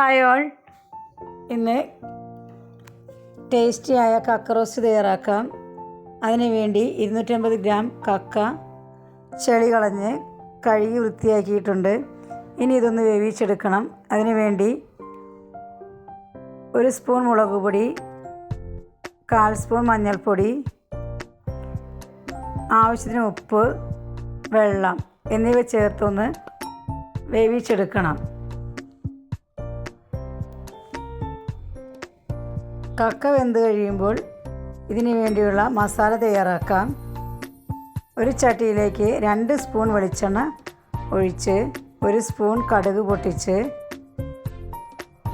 Hi all. ഇന്ന് ടേസ്റ്റിയായ കക്ക roast തയ്യാറാക്കാം. അതിനുവേണ്ടി ഇരുന്നൂറ്റമ്പത് ഗ്രാം കക്ക ചെളി കളഞ്ഞ് കഴുകി വൃത്തിയാക്കിയിട്ടുണ്ട്. ഇനി ഇതൊന്ന് വേവിച്ചെടുക്കണം. അതിനുവേണ്ടി ഒരു സ്പൂൺ മുളക് പൊടി കാൽ സ്പൂൺ മഞ്ഞൾപ്പൊടി ആവശ്യത്തിന് ഉപ്പ് വെള്ളം എന്നിവ ചേർത്തൊന്ന് വേവിച്ചെടുക്കണം. കക്ക വെന്ത് കഴിയുമ്പോൾ ഇതിന് വേണ്ടിയുള്ള മസാല തയ്യാറാക്കാം. ഒരു ചട്ടിയിലേക്ക് രണ്ട് സ്പൂൺ വെളിച്ചെണ്ണ ഒഴിച്ച് ഒരു സ്പൂൺ കടുക് പൊട്ടിച്ച്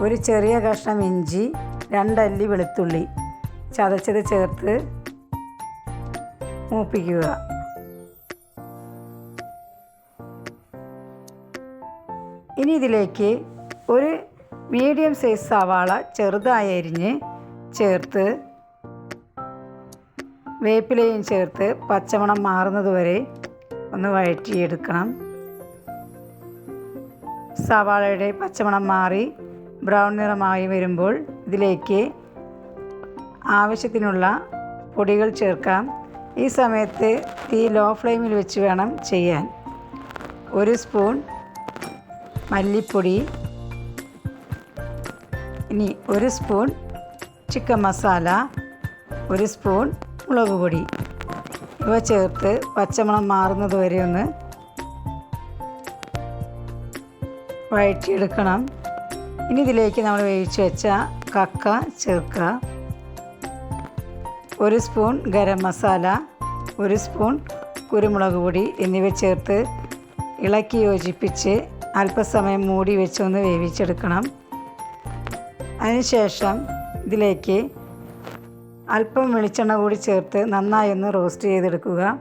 ഒരു ചെറിയ കഷ്ണം ഇഞ്ചി രണ്ടല്ലി വെളുത്തുള്ളി ചതച്ചത് ചേർത്ത് മൂപ്പിക്കുക. ഇനി ഇതിലേക്ക് ഒരു മീഡിയം സൈസ് സവാള ചെറുതായി അരിഞ്ഞ് ചേർത്ത് വേപ്പിലയും ചേർത്ത് പച്ചമണം മാറുന്നത് വരെ ഒന്ന് വഴറ്റിയെടുക്കണം. സവാളയുടെ പച്ചമണം മാറി ബ്രൗൺ നിറമായി വരുമ്പോൾ ഇതിലേക്ക് ആവശ്യത്തിനുള്ള പൊടികൾ ചേർക്കാം. ഈ സമയത്ത് തീ ലോ ഫ്ലെയിമിൽ വെച്ച് വേണം ചെയ്യാൻ. ഒരു സ്പൂൺ മല്ലിപ്പൊടി. ഇനി ഒരു സ്പൂൺ ചിക്കൻ മസാല ഒരു സ്പൂൺ മുളക് പൊടി. ഇവ ചേർത്ത് പച്ചമണം മാറുന്നത് വരെ ഒന്ന് വഴറ്റിയെടുക്കണം. ഇനി ഇതിലേക്ക് നമ്മൾ വേവിച്ച് വെച്ച കക്ക ചേർക്കുക. ഒരു സ്പൂൺ ഗരം മസാല ഒരു സ്പൂൺ കുരുമുളക് പൊടി എന്നിവ ചേർത്ത് ഇളക്കി യോജിപ്പിച്ച് അല്പസമയം മൂടി വെച്ചൊന്ന് വേവിച്ചെടുക്കണം. അതിനുശേഷം ഇതിലേക്ക് അല്പം വെളിച്ചെണ്ണ കൂടി ചേർത്ത് നന്നായി ഒന്ന് റോസ്റ്റ് ചെയ്തെടുക്കുക.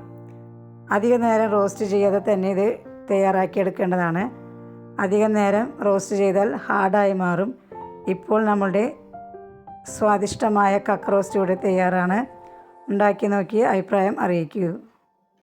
അധിക നേരം റോസ്റ്റ് ചെയ്യാതെ തന്നെ ഇത് തയ്യാറാക്കിയെടുക്കേണ്ടതാണ് അധികം നേരം റോസ്റ്റ് ചെയ്താൽ ഹാർഡായി മാറും. ഇപ്പോൾ നമ്മളുടെ സ്വാദിഷ്ടമായ കക്ക റോസ്റ്റ് ഇവിടെ തയ്യാറാണ്. ഉണ്ടാക്കി നോക്കി അഭിപ്രായം അറിയിക്കൂ.